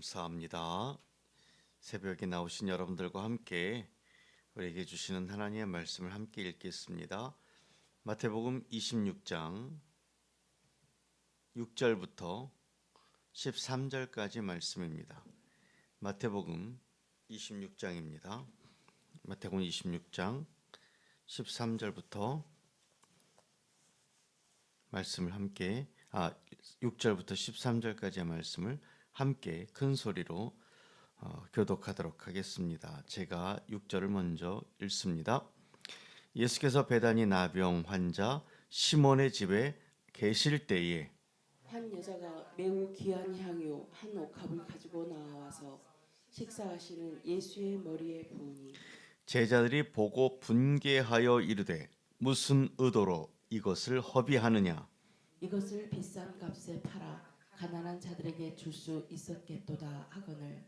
감사합니다. 새벽에 나오신 여러분들과 함께 우리에게 주시는 하나님의 말씀을 함께 읽겠습니다. 마태복음 26장 6절부터 13절까지 말씀입니다. 마태복음 26장입니다. 마태복음 26장 13절부터 말씀을 함께 아 6절부터 13절까지의 말씀을 함께 큰 소리로 어, 교독하도록 하겠습니다. 제가 6절을 먼저 읽습니다. 예수께서 베다니 나병 환자 시몬의 집에 계실 때에 한 여자가 매우 귀한 향유 한 옥합을 가지고 나와서 식사하시는 예수의 머리에 부으니 제자들이 보고 분개하여 이르되 무슨 의도로 이것을 허비하느냐 이것을 비싼 값에 팔아 가난한 자들에게 줄 수 있었겠도다 하거늘.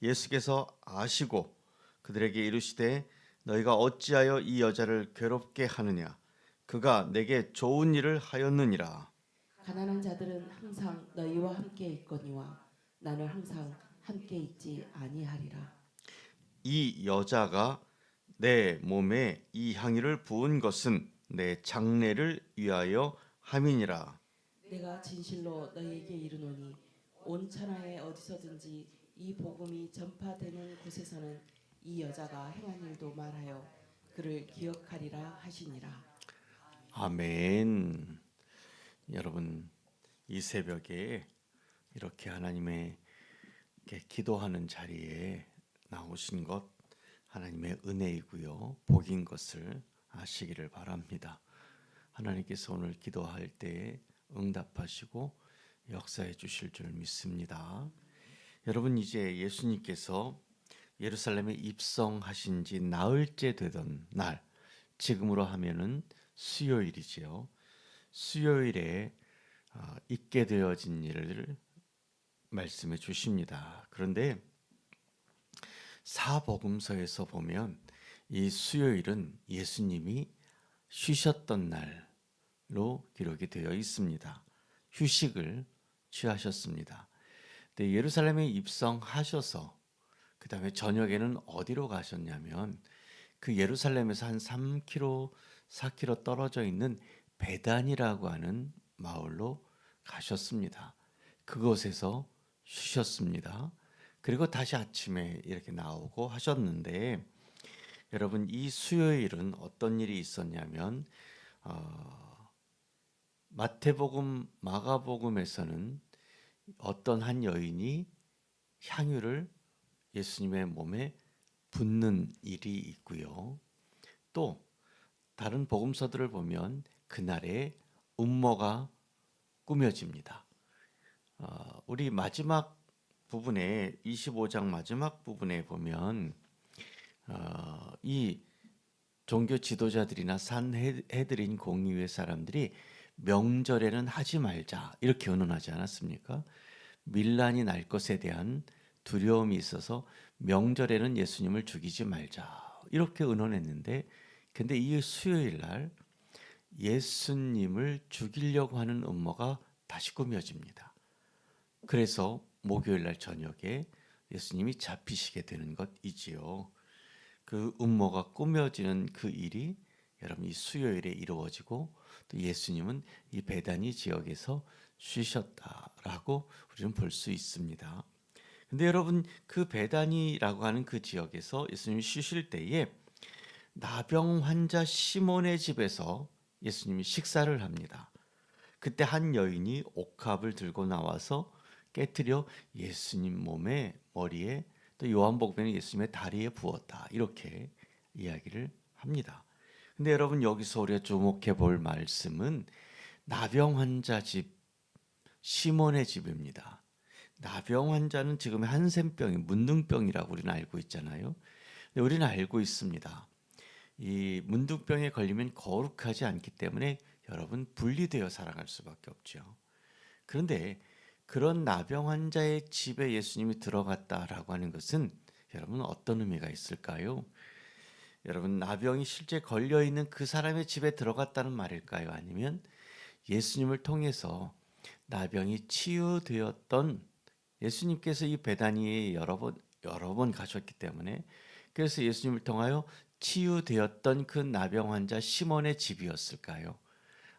예수께서 아시고 그들에게 이르시되 너희가 어찌하여 이 여자를 괴롭게 하느냐? 그가 내게 좋은 일을 하였느니라. 가난한 자들은 항상 너희와 함께 있거니와 나는 항상 함께 있지 아니하리라. 이 여자가 내 몸에 이 향유를 부은 것은 내 장례를 위하여 함이니라 내가 진실로 너희에게 이르노니 온 천하에 어디서든지 이 복음이 전파되는 곳에서는 이 여자가 행한 일도 말하여 그를 기억하리라 하시니라 아멘. 여러분 이 새벽에 이렇게 하나님의 기도하는 자리에 나오신 것 하나님의 은혜이고요 복인 것을 아시기를 바랍니다. 하나님께서 오늘 기도할 때에 응답하시고 역사해 주실 줄 믿습니다. 여러분 이제 예수님께서 예루살렘에 입성하신 지 나흘째 되던 날 지금으로 하면은 수요일이지요. 수요일에 어, 있게 되어진 일을 말씀해 주십니다. 그런데 사복음서에서 보면 이 수요일은 예수님이 쉬셨던 날 로 기록이 되어 있습니다. 휴식을 취하셨습니다. 근데 예루살렘에 입성하셔서 그 다음에 저녁에는 어디로 가셨냐면 그 예루살렘에서 한 3km, 4km 떨어져 있는 베단이라고 하는 마을로 가셨습니다. 그곳에서 쉬셨습니다. 그리고 다시 아침에 이렇게 나오고 하셨는데 여러분 이 수요일은 어떤 일이 있었냐면 어, 마태복음, 마가복음에서는 어떤 한 여인이 향유를 예수님의 몸에 붓는 일이 있고요. 또 다른 복음서들을 보면 그날에 음모가 꾸며집니다. 어, 우리 마지막 부분에 25장 마지막 부분에 보면 어, 이 종교 지도자들이나 산해드린 공의회 사람들이 명절에는 하지 말자 이렇게 의논하지 않았습니까? 밀란이 날 것에 대한 두려움이 있어서 명절에는 예수님을 죽이지 말자 이렇게 의논했는데 근데 이 수요일 날 예수님을 죽이려고 하는 음모가 다시 꾸며집니다. 그래서 목요일 날 저녁에 예수님이 잡히시게 되는 것이지요. 그 음모가 꾸며지는 그 일이 여러분 이 수요일에 이루어지고 또 예수님은 이 베다니 지역에서 쉬셨다라고 우리는 볼 수 있습니다. 근데 여러분 그 베다니라고 하는 그 지역에서 예수님이 쉬실 때에 나병 환자 시몬의 집에서 예수님이 식사를 합니다. 그때 한 여인이 옥합을 들고 나와서 깨뜨려 예수님 몸에 머리에 또 요한복음에는 예수님의 다리에 부었다 이렇게 이야기를 합니다. 근데 여러분 여기서 우리가 주목해 볼 말씀은 나병 환자 집 시몬의 집입니다. 나병 환자는 지금 한센병이 문둥병이라고 우리는 알고 있잖아요. 근데 우리는 알고 있습니다. 이 문둥병에 걸리면 거룩하지 않기 때문에 여러분 분리되어 살아갈 수밖에 없죠. 그런데 그런 나병 환자의 집에 예수님이 들어갔다라고 하는 것은 여러분 어떤 의미가 있을까요? 여러분 나병이 실제 걸려 있는 그 사람의 집에 들어갔다는 말일까요? 아니면 예수님을 통해서 나병이 치유되었던 예수님께서 이 베다니에 여러 번 여러 번 가셨기 때문에 그래서 예수님을 통하여 치유되었던 그 나병 환자 시몬의 집이었을까요?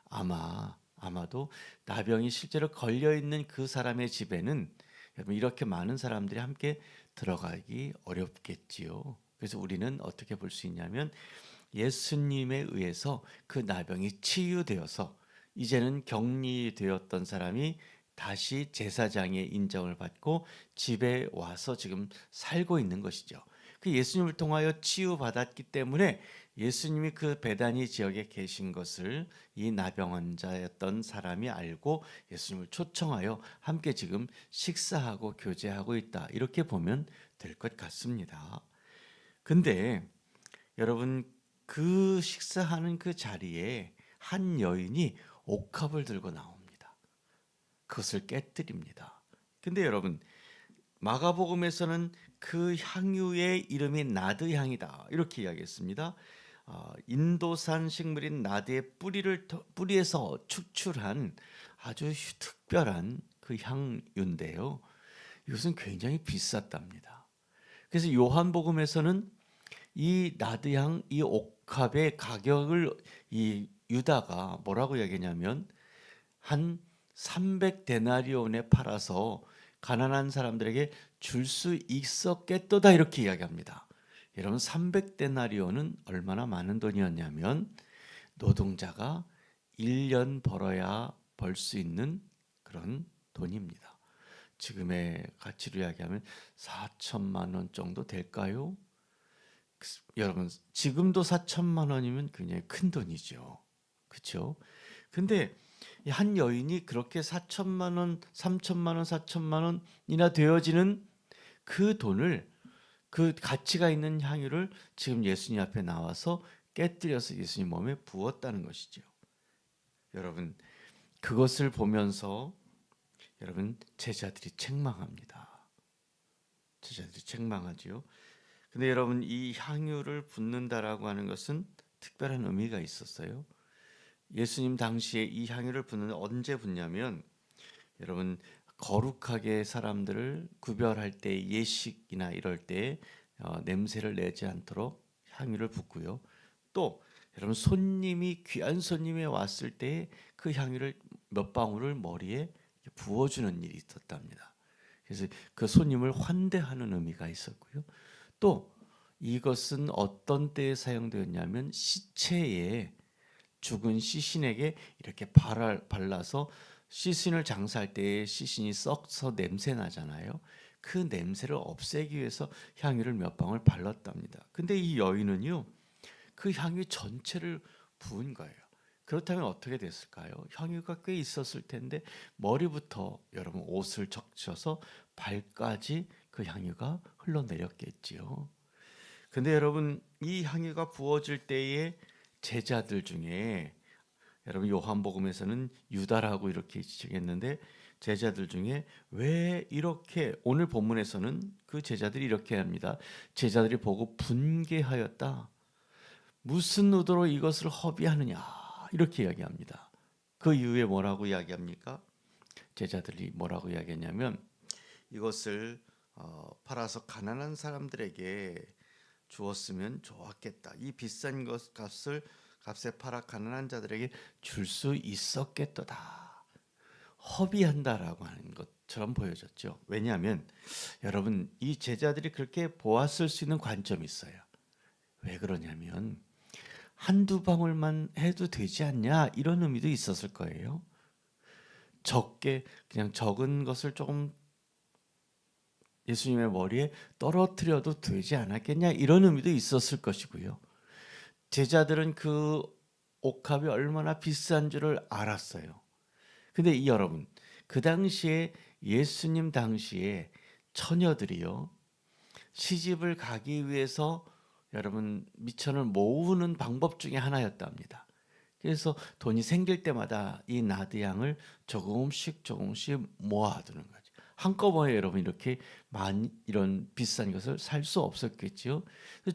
아마 아마도 나병이 실제로 걸려 있는 그 사람의 집에는 이렇게 많은 사람들이 함께 들어가기 어렵겠지요. 그래서 우리는 어떻게 볼 수 있냐면 예수님에 의해서 그 나병이 치유되어서 이제는 격리되었던 사람이 다시 제사장의 인정을 받고 집에 와서 지금 살고 있는 것이죠. 그 예수님을 통하여 치유받았기 때문에 예수님이 그 베다니 지역에 계신 것을 이 나병 환자였던 사람이 알고 예수님을 초청하여 함께 지금 식사하고 교제하고 있다. 이렇게 보면 될 것 같습니다. 근데 여러분 그 식사하는 그 자리에 한 여인이 옥합을 들고 나옵니다. 그것을 깨뜨립니다. 근데 여러분 마가복음에서는 그 향유의 이름이 나드 향이다 이렇게 이야기했습니다. 어, 인도산 식물인 나드의 뿌리를 터- 뿌리에서 축출한 아주 휴- 특별한 그 향유인데요. 이것은 굉장히 비쌌답니다. 그래서 요한복음에서는 이 나드향 이 옥합의 가격을 이 유다가 뭐라고 얘기냐면 한 300데나리온에 팔아서 가난한 사람들에게 줄 수 있었겠도다 이렇게 이야기합니다. 여러분 300데나리온은 얼마나 많은 돈이었냐면 노동자가 1년 벌어야 벌 수 있는 그런 돈입니다. 지금의 가치로 이야기하면 4천만 원 정도 될까요? 그- 여러분 지금도 4천만 원이면 굉장히 큰 돈이죠. 그렇죠? 근데 이한 여인이 그렇게 4천만 원, 3천만 원, 4천만 원이나 되어지는 그 돈을 그 가치가 있는 향유를 지금 예수님 앞에 나와서 깨뜨려서 예수님 몸에 부었다는 것이죠. 여러분 그것을 보면서 여러분 제자들이 책망합니다. 제자들이 책망하지요. 근데 여러분 이 향유를 붓는다라고 하는 것은 특별한 의미가 있었어요. 예수님 당시에 이 향유를 붓는 언제 붓냐면 여러분 거룩하게 사람들을 구별할 때 예식이나 이럴 때 어, 냄새를 내지 않도록 향유를 붓고요. 또 여러분 손님이 귀한 손님이 왔을 때 그 향유를 몇 방울을 머리에 부어주는 일이 있었답니다. 그래서 그 손님을 환대하는 의미가 있었고요. 또 이것은 어떤 때에 사용되었냐면 시체에 죽은 시신에게 이렇게 발라, 발라서 시신을 장사할 때 시신이 썩서 냄새 나잖아요. 그 냄새를 없애기 위해서 향유를 몇 방울 발랐답니다. 근데 이 여인은요, 그 향유 전체를 부은 거예요. 그렇다면 어떻게 됐을까요? 향유가 꽤 있었을 텐데 머리부터 여러분 옷을 적셔서 발까지 그 향유가 흘러내렸겠지요. 근데 여러분 이 향유가 부어질 때에 제자들 중에 여러분 요한복음에서는 유다라고 이렇게 지칭했는데 제자들 중에 왜 이렇게 오늘 본문에서는 그 제자들이 이렇게 합니다. 제자들이 보고 분개하였다. 무슨 의도로 이것을 허비하느냐 이렇게 이야기합니다. 그 이후에 뭐라고 이야기합니까? 제자들이 뭐라고 이야기했냐면 이것을 어, 팔아서 가난한 사람들에게 주었으면 좋았겠다. 이 비싼 것 값을 값에 팔아 가난한 자들에게 줄 수 있었겠도다. 허비한다라고 하는 것처럼 보여졌죠. 왜냐하면 여러분 이 제자들이 그렇게 보았을 수 있는 관점이 있어요. 왜 그러냐면 한두 방울만 해도 되지 않냐 이런 의미도 있었을 거예요. 적게 그냥 적은 것을 조금 예수님의 머리에 떨어뜨려도 되지 않았겠냐 이런 의미도 있었을 것이고요. 제자들은 그 옥합이 얼마나 비싼 줄을 알았어요. 근데 이 여러분 그 당시에 예수님 당시에 처녀들이요 시집을 가기 위해서 여러분 미천을 모으는 방법 중에 하나였답니다. 그래서 돈이 생길 때마다 이 나드 양을 조금씩 조금씩 모아두는 거죠. 한꺼번에 여러분 이렇게 많이 이런 비싼 것을 살 수 없었겠지요.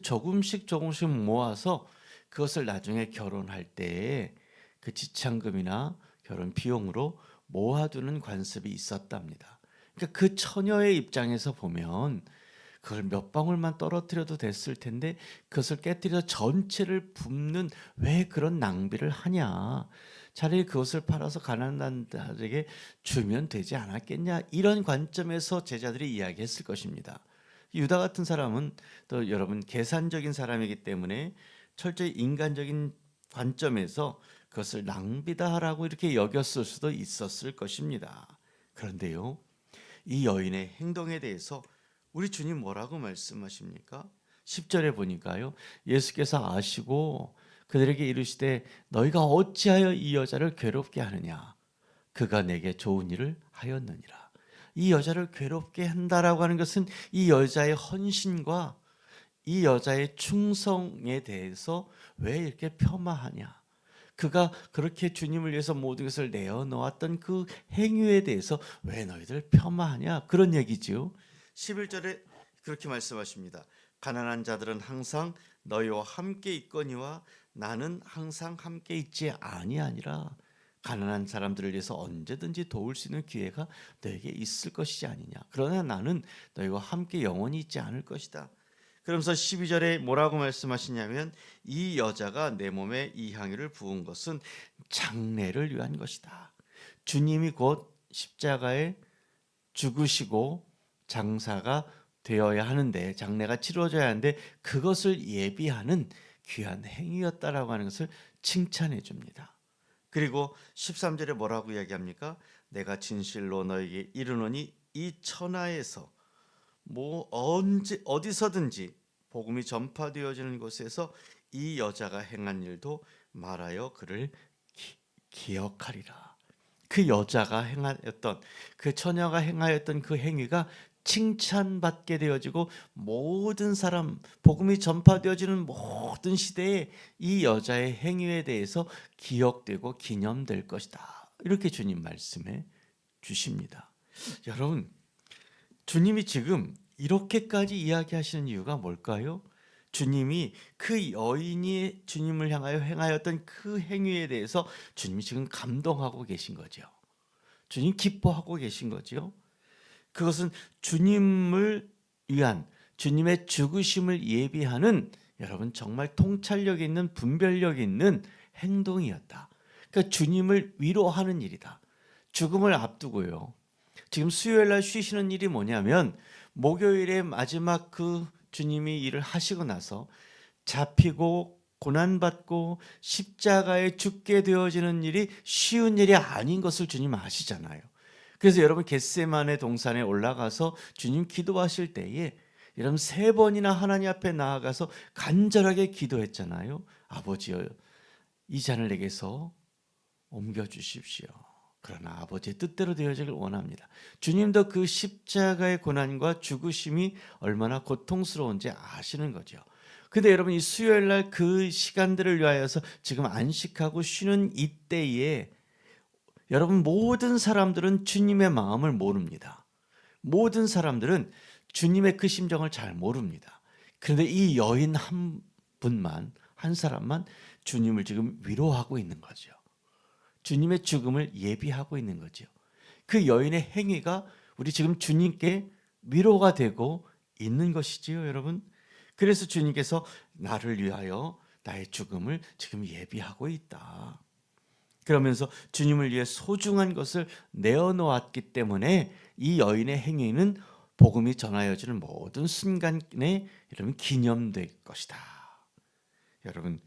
조금씩 조금씩 모아서 그것을 나중에 결혼할 때에 그 지참금이나 결혼 비용으로 모아두는 관습이 있었답니다. 그러니까 그 처녀의 입장에서 보면 그걸 몇 방울만 떨어뜨려도 됐을 텐데 그것을 깨뜨려 전체를 붓는 왜 그런 낭비를 하냐? 차라리 그것을 팔아서 가난한 자들에게 주면 되지 않았겠냐? 이런 관점에서 제자들이 이야기했을 것입니다. 유다 같은 사람은 또 여러분 계산적인 사람이기 때문에 철저히 인간적인 관점에서 그것을 낭비다라고 이렇게 여겼을 수도 있었을 것입니다. 그런데요, 이 여인의 행동에 대해서 우리 주님 뭐라고 말씀하십니까? 10절에 보니까요. 예수께서 아시고 그들에게 이르시되 너희가 어찌하여 이 여자를 괴롭게 하느냐? 그가 내게 좋은 일을 하였느니라. 이 여자를 괴롭게 한다라고 하는 것은 이 여자의 헌신과 이 여자의 충성에 대해서 왜 이렇게 폄하하냐? 그가 그렇게 주님을 위해서 모든 것을 내어 놓았던 그 행위에 대해서 왜 너희들 폄하하냐? 그런 얘기지요. 11절에 그렇게 말씀하십니다. 가난한 자들은 항상 너희와 함께 있거니와 나는 항상 함께 있지 아니하니라. 가난한 사람들을 위해서 언제든지 도울 수 있는 기회가 너에게 있을 것이지 아니냐. 그러나 나는 너희와 함께 영원히 있지 않을 것이다. 그러면서 12절에 뭐라고 말씀하시냐면 이 여자가 내 몸에 이 향유를 부은 것은 장례를 위한 것이다. 주님이 곧 십자가에 죽으시고 장사가 되어야 하는데 장례가 치러져야 하는데 그것을 예비하는 귀한 행위였다라고 하는 것을 칭찬해 줍니다. 그리고 13절에 뭐라고 이야기합니까? 내가 진실로 너에게 이르노니 이 천하에서 뭐 언제 어디서든지 복음이 전파되어지는 곳에서 이 여자가 행한 일도 말하여 그를 기, 기억하리라. 그 여자가 행하였던 그 처녀가 행하였던 그 행위가 칭찬받게 되어지고 모든 사람 복음이 전파되어지는 모든 시대에 이 여자의 행위에 대해서 기억되고 기념될 것이다. 이렇게 주님 말씀해 주십니다. 여러분 주님이 지금 이렇게까지 이야기하시는 이유가 뭘까요? 주님이 그 여인이 주님을 향하여 행하였던 그 행위에 대해서 주님이 지금 감동하고 계신 거죠. 주님 기뻐하고 계신 거죠. 그것은 주님을 위한 주님의 죽으심을 예비하는 여러분 정말 통찰력 있는 분별력 있는 행동이었다. 그러니까 주님을 위로하는 일이다. 죽음을 앞두고요. 지금 수요일 날 쉬시는 일이 뭐냐면 목요일에 마지막 그 주님이 일을 하시고 나서 잡히고 고난받고 십자가에 죽게 되어지는 일이 쉬운 일이 아닌 것을 주님 아시잖아요. 그래서 여러분 겟세만의 동산에 올라가서 주님 기도하실 때에 여러분 세 번이나 하나님 앞에 나아가서 간절하게 기도했잖아요. 아버지여 이 잔을 내게서 옮겨 주십시오. 그러나 아버지의 뜻대로 되어지길 원합니다. 주님도 그 십자가의 고난과 죽으심이 얼마나 고통스러운지 아시는 거죠. 근데 여러분 이 수요일 날 그 시간들을 위하여서 지금 안식하고 쉬는 이때에 여러분 모든 사람들은 주님의 마음을 모릅니다. 모든 사람들은 주님의 그 심정을 잘 모릅니다. 그런데 이 여인 한 분만 한 사람만 주님을 지금 위로하고 있는 거죠. 주님의 죽음을 예비하고 있는 거죠. 그 여인의 행위가 우리 지금 주님께 위로가 되고 있는 것이지요, 여러분. 그래서 주님께서 나를 위하여 나의 죽음을 지금 예비하고 있다. 그러면서 주님을 위해 소중한 것을 내어 놓았기 때문에 이 여인의 행위는 복음이 전하여지는 모든 순간에 여러분 기념될 것이다. 여러분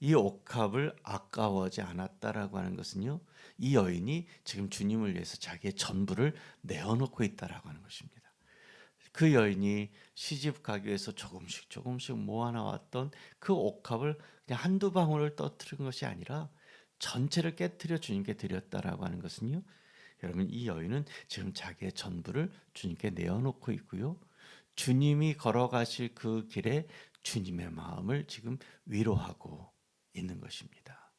이 옥합을 아까워하지 않았다라고 하는 것은요. 이 여인이 지금 주님을 위해서 자기의 전부를 내어놓고 있다라고 하는 것입니다. 그 여인이 시집 가기 위해서 조금씩 조금씩 모아나왔던 그 옥합을 그냥 한두 방울을 떠뜨린 것이 아니라 전체를 깨뜨려 주님께 드렸다라고 하는 것은요. 여러분 이 여인은 지금 자기의 전부를 주님께 내어놓고 있고요. 주님이 걸어가실 그 길에 주님의 마음을 지금 위로하고 있는 것입니다.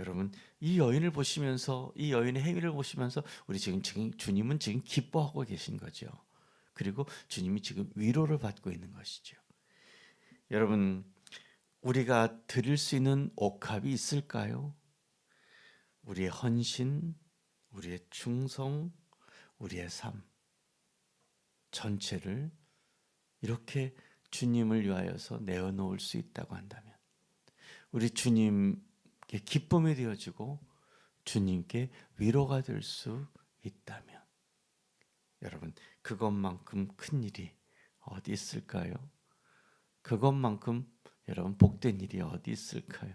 여러분 이 여인을 보시면서 이 여인의 행위를 보시면서 우리 지금 지금 주님은 지금 기뻐하고 계신 거죠. 그리고 주님이 지금 위로를 받고 있는 것이죠. 여러분 우리가 드릴 수 있는 옥합이 있을까요? 우리의 헌신, 우리의 충성, 우리의 삶. 전체를 이렇게 주님을 위하여서 내어놓을 수 있다고 한다면 우리 주님께 기쁨이 되어지고 주님께 위로가 될 수 있다면 여러분 그것만큼 큰 일이 어디 있을까요? 그것만큼 여러분 복된 일이 어디 있을까요?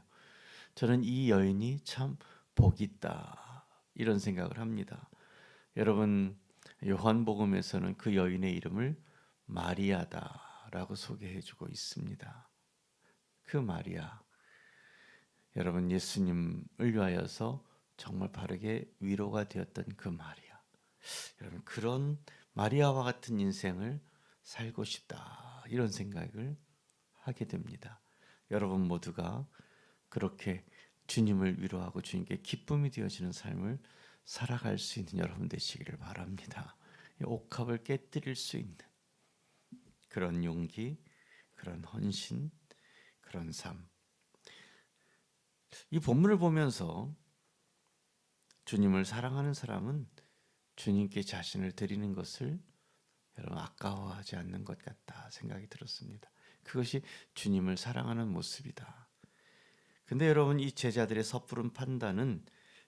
저는 이 여인이 참 복이 있다 이런 생각을 합니다. 여러분 요한복음에서는 그 여인의 이름을 마리아다라고 소개해주고 있습니다. 그 마리아 여러분 예수님을 위하여서 정말 바르게 위로가 되었던 그 마리아 여러분 그런 마리아와 같은 인생을 살고 싶다 이런 생각을 하게 됩니다. 여러분 모두가 그렇게 주님을 위로하고 주님께 기쁨이 되어지는 삶을 살아갈 수 있는 여러분 되시기를 바랍니다. 이 옥합을 깨뜨릴 수 있는 그런 용기, 그런 헌신, 그런 삶. 이 본문을 보면서 주님을 사랑하는 사람은 주님께 자신을 드리는 것을 여러분 아까워하지 않는 것 같다 생각이 들었습니다. 그것이 주님을 사랑하는 모습이다. 근데 여러분 이 제자들의 섣부른 판단은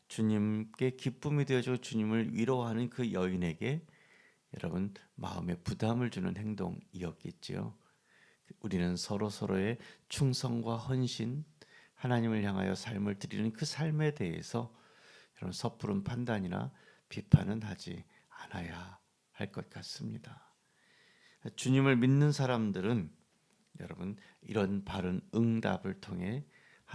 주님께 기쁨이 되어져 주님을 위로하는 그 여인에게 여러분 마음에 부담을 주는 행동이었겠지요. 우리는 서로 서로의 충성과 헌신, 하나님을 향하여 삶을 드리는 그 삶에 대해서 여러분 섣부른 판단이나 비판은 하지 않아야 할 것 같습니다. 주님을 믿는 사람들은 여러분 이런 바른 응답을 통해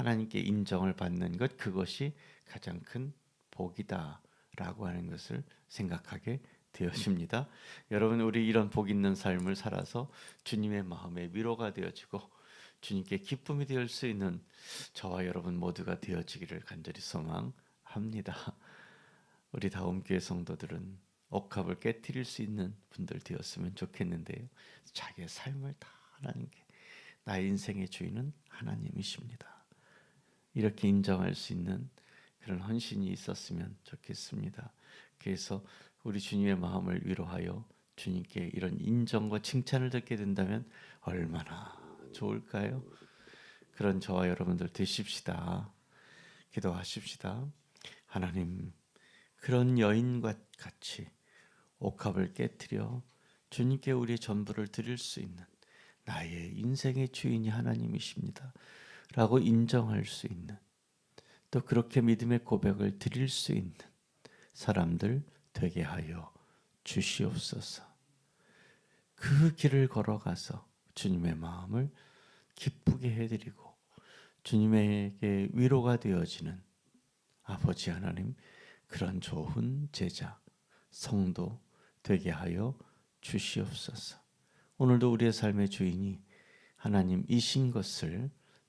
하나님께 인정을 받는 것 그것이 가장 큰 복이다라고 하는 것을 생각하게 되어집니다. 여러분 우리 이런 복 있는 삶을 살아서 주님의 마음에 위로가 되어지고 주님께 기쁨이 되을 수 있는 저와 여러분 모두가 되어지기를 간절히 소망합니다. 우리 다음 교회 성도들은 옥합을 깨뜨릴 수 있는 분들 되었으면 좋겠는데요. 자기의 삶을 다 하나님께 나의 인생의 주인은 하나님이십니다. 이렇게 인정할 수 있는 그런 헌신이 있었으면 좋겠습니다. 그래서 우리 주님의 마음을 위로하여 주님께 이런 인정과 칭찬을 듣게 된다면 얼마나 좋을까요? 그런 저와 여러분들 되십시다. 기도하십시다. 하나님, 그런 여인과 같이 옥합을 깨뜨려 주님께 우리의 전부를 드릴 수 있는 나의 인생의 주인이 하나님이십니다. 라고 인정할 수 있는 또 그렇게 믿음의 고백을 드릴 수 있는 사람들 되게 하여 주시옵소서. 그 길을 걸어가서 주님의 마음을 기쁘게 해드리고 주님에게 위로가 되어지는 아버지 하나님 그런 좋은 제자 성도 되게 하여 주시옵소서. 오늘도 우리의 삶의 주인이 하나님이신 것을